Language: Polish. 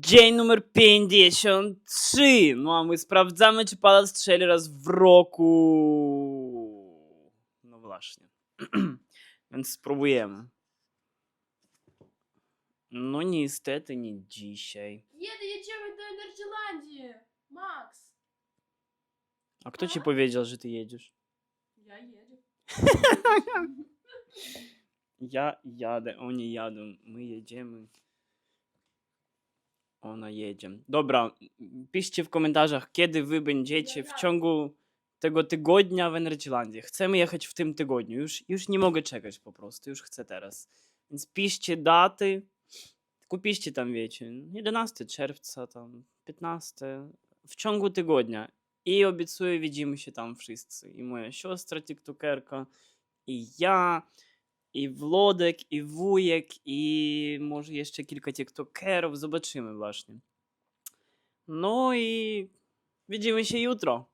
Dzień numer 53. No a my sprawdzamy, czy pada strzeli raz w roku. No właśnie. Więc spróbujemy. No niestety nie dzisiaj. Jedy, jedziemy do Energylandii! Max! A kto ci powiedział, że ty jedziesz? Ja jedzie. Ja jadę, oni jadą, my jedziemy. Ona jedzie. Dobra, piszcie w komentarzach, kiedy wy będziecie w ciągu tego tygodnia w Energylandzie. Chcemy jechać w tym tygodniu. Już, już nie mogę czekać po prostu, już chcę teraz. Więc piszcie daty. Tylko piszcie tam, wiecie, 11 czerwca, tam 15. W ciągu tygodnia. I obiecuję, widzimy się tam wszyscy. I moja siostra tiktokerka, i ja, i Wlodek, i wujek, i może jeszcze kilka tiktokerów. Zobaczymy właśnie. No i widzimy się jutro.